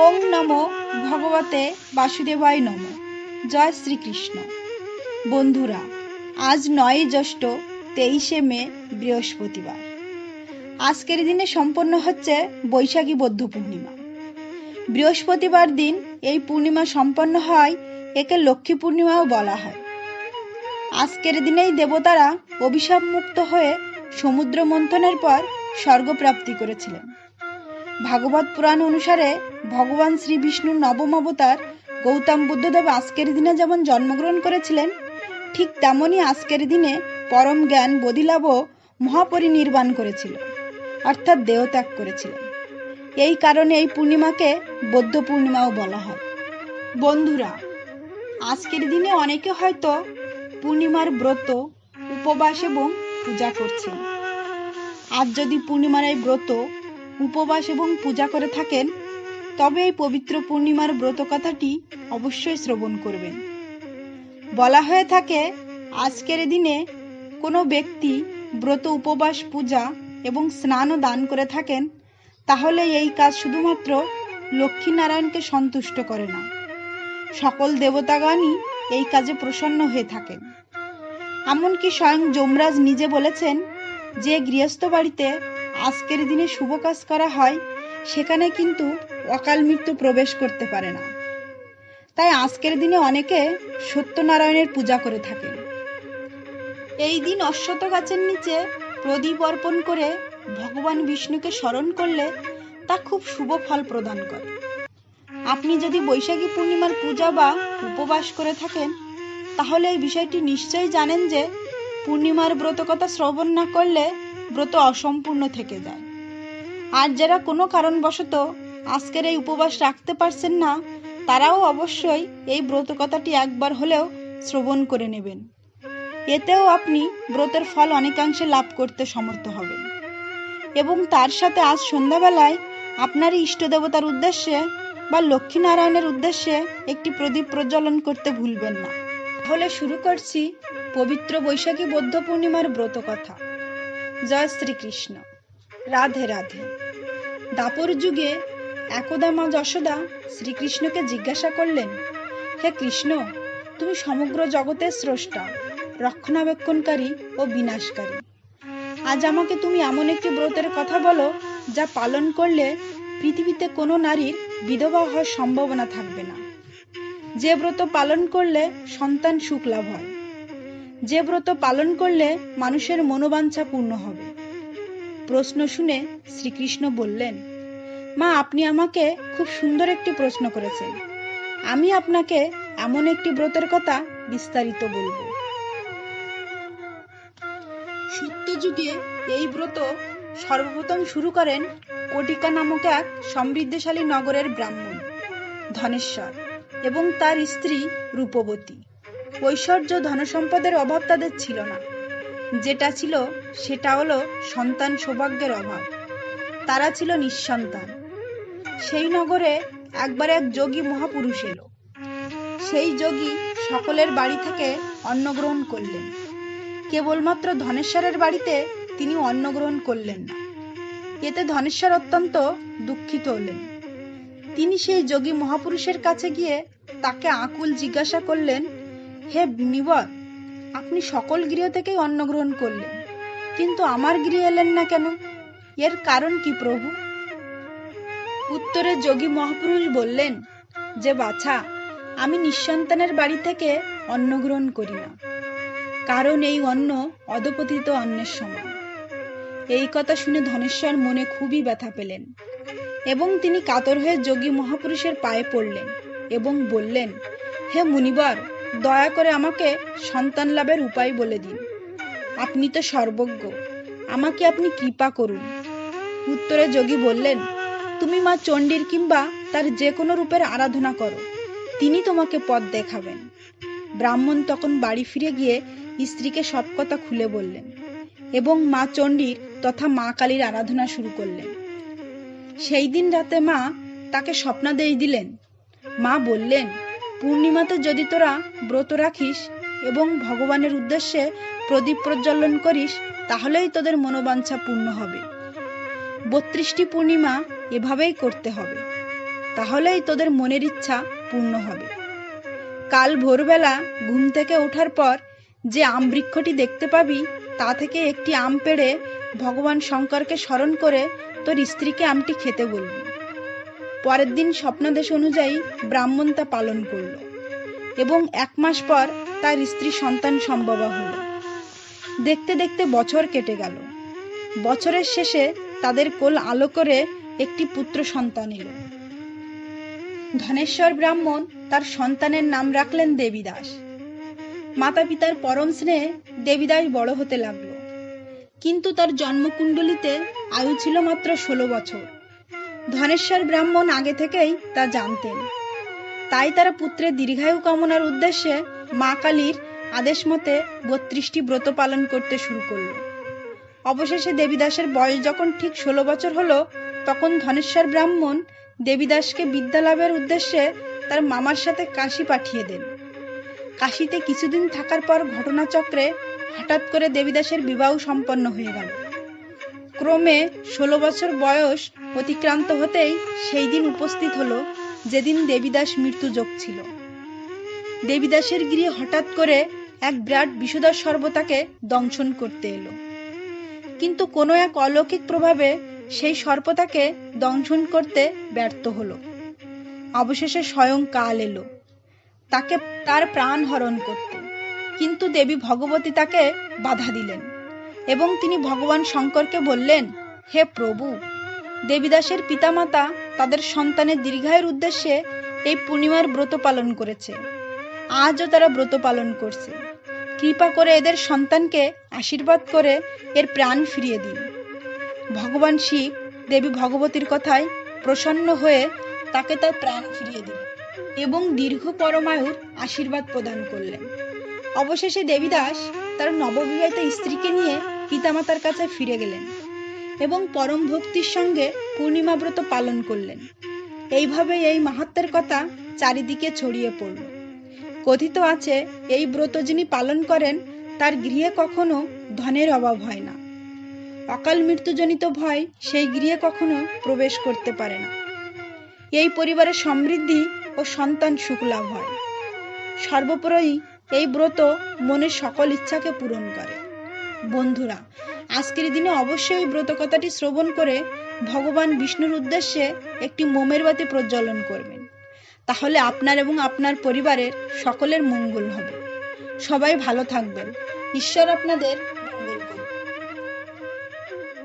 ওং নম ভগবতে বাসুদেবায় নম। জয় শ্রীকৃষ্ণ। বন্ধুরা, আজ নয় জ্যৈষ্ঠ, তেইশে মে, বৃহস্পতিবার। আজকের দিনে সম্পন্ন হচ্ছে বৈশাখী বৌদ্ধ পূর্ণিমা। বৃহস্পতিবার দিন এই পূর্ণিমা সম্পন্ন হয় একে লক্ষ্মী পূর্ণিমাও বলা হয়। আজকের দিনেই দেবতারা অভিশাপ মুক্ত হয়ে সমুদ্র মন্থনের পর স্বর্গপ্রাপ্তি করেছিলেন। ভাগবত পুরাণ অনুসারে ভগবান শ্রী বিষ্ণুর নবম অবতার গৌতম বুদ্ধদেব আজকের দিনে যেমন জন্মগ্রহণ করেছিলেন, ঠিক তেমনই আজকের দিনে পরম জ্ঞান বোধিলাভও মহাপরিনির্বাণ করেছিল, অর্থাৎ দেহত্যাগ করেছিলেন। এই কারণে এই পূর্ণিমাকে বৌদ্ধ পূর্ণিমাও বলা হয়। বন্ধুরা, আজকের দিনে অনেকে হয়তো পূর্ণিমার ব্রত, উপবাস এবং পূজা করছেন। আজ যদি পূর্ণিমার এই ব্রত উপবাস এবং পূজা করে থাকেন, তবে এই পবিত্র পূর্ণিমার ব্রত কথাটি অবশ্যই শ্রবণ করবেন। বলা হয়ে থাকে, আজকের দিনে কোনো ব্যক্তি ব্রত উপবাস, পূজা এবং স্নান ও দান করে থাকেন, তাহলে এই কাজ শুধুমাত্র লক্ষ্মীনারায়ণকে সন্তুষ্ট করে না। সকল দেবতাগণই এই কাজে প্রসন্ন হয়ে থাকেন। এমনকি স্বয়ং যমরাজ নিজে বলেছেন যে গৃহস্থ বাড়িতে আজকের দিনে শুভ কাজ করা হয়, সেখানে কিন্তু অকাল মৃত্যু প্রবেশ করতে পারে না। তাই আজকের দিনে অনেকে সত্যনারায়ণের পূজা করে থাকেন। এই দিন অশ্বত গাছের নিচে প্রদীপ অর্পণ করে ভগবান বিষ্ণুকে স্মরণ করলে তা খুব শুভ ফল প্রদান করে। আপনি যদি বৈশাখী পূর্ণিমার পূজা বা উপবাস করে থাকেন, তাহলে এই বিষয়টি নিশ্চয়ই জানেন যে পূর্ণিমার ব্রত কথা শ্রবণ না করলে ব্রত অসম্পূর্ণ থেকে যায়। আর যারা কোনো কারণবশত আজকের এই উপবাস রাখতে পারছেন না, তারাও অবশ্যই এই ব্রত কথাটি একবার হলেও শ্রবণ করে নেবেন। এতেও আপনি ব্রতের ফল অনেকাংশে লাভ করতে সমর্থ হবেন। এবং তার সাথে আজ সন্ধ্যাবেলায় আপনার ইষ্ট দেবতার উদ্দেশ্যে বা লক্ষ্মীনারায়ণের উদ্দেশ্যে একটি প্রদীপ প্রজ্বলন করতে ভুলবেন না। তাহলে শুরু করছি পবিত্র বৈশাখী বৌদ্ধ পূর্ণিমার ব্রত কথা জয় শ্রীকৃষ্ণ। রাধে রাধে। দাপর যুগে একদা মা যশোদা শ্রীকৃষ্ণকে জিজ্ঞাসা করলেন, হে কৃষ্ণ, তুমি সমগ্র জগতের স্রষ্টা, রক্ষণাবেক্ষণকারী ও বিনাশকারী। আজ আমাকে তুমি এমন একটি ব্রতের কথা বলো, যা পালন করলে পৃথিবীতে কোনো নারীর বিধবা হওয়ার সম্ভাবনা থাকবে না। যে ব্রত পালন করলে সন্তান সুখ লাভ হয়। যে ব্রত পালন করলে মানুষের মনোবাঞ্ছা পূর্ণ হবে। প্রশ্ন শুনে শ্রীকৃষ্ণ বললেন, মা, আপনি আমাকে খুব সুন্দর একটি প্রশ্ন করেছেন। আমি আপনাকে এমন একটি ব্রতের কথা বিস্তারিত বলব। সত্যযুগে এই ব্রত সর্বপ্রথম শুরু করেন কটিকা নামক এক সমৃদ্ধশালী নগরের ব্রাহ্মণ, ধনেশ্বর, এবং তার স্ত্রী রূপবতী। ঐশ্বর্য ধনসম্পদের অভাব তাদের ছিল না। যেটা ছিল, সেটা হলো সন্তান সৌভাগ্যের অভাব। তারা ছিল নিঃসন্তান। সেই নগরে একবার এক যোগী মহাপুরুষ এলো। সেই যোগী সকলের বাড়ি থেকে অন্ন গ্রহণ করলেন। কেবলমাত্র ধনেশ্বরের বাড়িতে তিনি অন্ন গ্রহণ করলেন না। এতে ধনেশ্বর অত্যন্ত দুঃখিত হলেন। তিনি সেই যোগী মহাপুরুষের কাছে গিয়ে তাকে আকুল জিজ্ঞাসা করলেন হে নিবর আপনি সকল গৃহ থেকেই অন্ন গ্রহণ করলেন, কিন্তু আমার গৃহে এলেন না কেন? এর কারণ কি প্রভু? উত্তরে যোগী মহাপুরুষ বললেন, যে বাছা, আমি নিঃসন্তানের বাড়ি থেকে অন্ন গ্রহণ করি না। কারণ এই অন্ন অধপতিত অন্নের সমান। এই কথা শুনে ধনেশ্বর মনে খুবই ব্যথা পেলেন এবং তিনি কাতর হয়ে যোগী মহাপুরুষের পায়ে পড়লেন এবং বললেন, হে মুনিবর দয়া করে আমাকে সন্তান লাভের উপায় বলে দিন। আপনি তো সর্বজ্ঞ। আমাকে আপনি কৃপা করুন। উত্তরে যোগী বললেন, তুমি মা চণ্ডীর কিংবা তার যে কোনো রূপের আরাধনা করো। তিনি তোমাকে পথ দেখাবেন। ব্রাহ্মণ তখন বাড়ি ফিরে গিয়ে স্ত্রীকে সব কথা খুলে বললেন এবং মা চণ্ডীর তথা মা কালীর আরাধনা শুরু করলেন। সেই দিন রাতে মা তাকে স্বপ্নাদেশ দিলেন। মা বললেন পূর্ণিমাতে যদি তোরা ব্রত রাখিস এবং ভগবানের উদ্দেশ্যে প্রদীপ প্রজ্বলন করিস, তাহলেই তোদের মনোবাঞ্ছা পূর্ণ হবে। বত্রিশটি পূর্ণিমা এভাবেই করতে হবে। তাহলেই তোদের মনের ইচ্ছা পূর্ণ হবে। কাল ভোরবেলা ঘুম থেকে ওঠার পর যে আম বৃক্ষটি দেখতে পাবি, তা থেকে একটি আম পেড়ে ভগবান শঙ্করকে স্মরণ করে তোর স্ত্রীকে আমটি খেতে বলবি। পরের দিন স্বপ্নাদেশ অনুযায়ী ব্রাহ্মণ তা পালন করল। এবং এক মাস পর তার স্ত্রী সন্তান সম্ভবা হলো। দেখতে দেখতে বছর কেটে গেল। বছরের শেষে তাদের কোল আলো করে একটি পুত্র সন্তান এলো। ধনেশ্বর ব্রাহ্মণ তার সন্তানের নাম রাখলেন দেবীদাস। মাতা পিতার পরম স্নেহে দেবীদাস বড় হতে লাগল। কিন্তু তার জন্মকুণ্ডলিতে আয়ু ছিল মাত্র ষোলো বছর। ধনেশ্বর ব্রাহ্মণ আগে থেকেই তা জানতেন। তাই তারা পুত্রের দীর্ঘায়ু কামনার উদ্দেশ্যে মা কালীর আদেশ মতে বত্রিশটি ব্রত পালন করতে শুরু করল। অবশেষে দেবীদাসের বয়স যখন ঠিক ষোলো বছর হলো, তখন ধনেশ্বর ব্রাহ্মণ দেবীদাসকে বিদ্যা লাভের উদ্দেশ্যে তার মামার সাথে কাশি পাঠিয়ে দেন। কাশিতে কিছুদিন থাকার পর ঘটনাচক্রে হঠাৎ করে দেবীদাসের বিবাহ সম্পন্ন হয়ে গেল। ক্রমে ষোলো বছর বয়স অতিক্রান্ত হতেই সেই দিন উপস্থিত হলো, যেদিন দেবীদাস মৃত্যুযোগ ছিল। দেবীদাসের গৃহে হঠাৎ করে এক বিরাট বিষুদার সর্বতাকে দংশন করতে এলো। কিন্তু কোনো এক অলৌকিক প্রভাবে সেই সর্পতাকে দংশন করতে ব্যর্থ হলো। অবশেষে স্বয়ং কাল এলো। তাকে তার প্রাণ হরণ করতে। কিন্তু দেবী ভগবতী তাকে বাধা দিলেন। এবং তিনি ভগবান শঙ্করকে বললেন, হে প্রভু, দেবীদাসের পিতামাতা তাদের সন্তানের দীর্ঘায়ের উদ্দেশ্যে এই পূর্ণিমার ব্রত পালন করেছে। আজও তারা ব্রত পালন করছে। কৃপা করে এদের সন্তানকে আশীর্বাদ করে এর প্রাণ ফিরিয়ে দিন। ভগবান শিব দেবী ভগবতীর কথায় প্রসন্ন হয়ে তাকে তার প্রাণ ফিরিয়ে দিল এবং দীর্ঘ পরমায়ুর আশীর্বাদ প্রদান করলেন। অবশেষে দেবীদাস তার নববিবাহিত স্ত্রীকে নিয়ে পিতামাতার কাছে ফিরে গেলেন এবং পরম ভক্তির সঙ্গে পূর্ণিমা ব্রত পালন করলেন। এইভাবে এই মাহাত্মের কথা চারিদিকে ছড়িয়ে পড়ল। কথিত আছে, এই ব্রত যিনি পালন করেন, তার গৃহে কখনো ধনের অভাব হয় না। অকাল মৃত্যুজনিত ভয় সেই গৃহে কখনো প্রবেশ করতে পারে না। এই পরিবারের সমৃদ্ধি ও সন্তান সুখ লাভ হয়। সর্বোপরি এই ব্রত মনের সকল ইচ্ছাকে পূরণ করে। বন্ধুরা, আজকের দিনে অবশ্যই এই ব্রত কথাটি শ্রবণ করে ভগবান বিষ্ণুর উদ্দেশ্যে একটি মোমের বাতি প্রজ্বলন করবেন। তাহলে আপনার এবং আপনার পরিবারের সকলের মঙ্গল হবে। সবাই ভালো থাকবেন। ঈশ্বর আপনাদের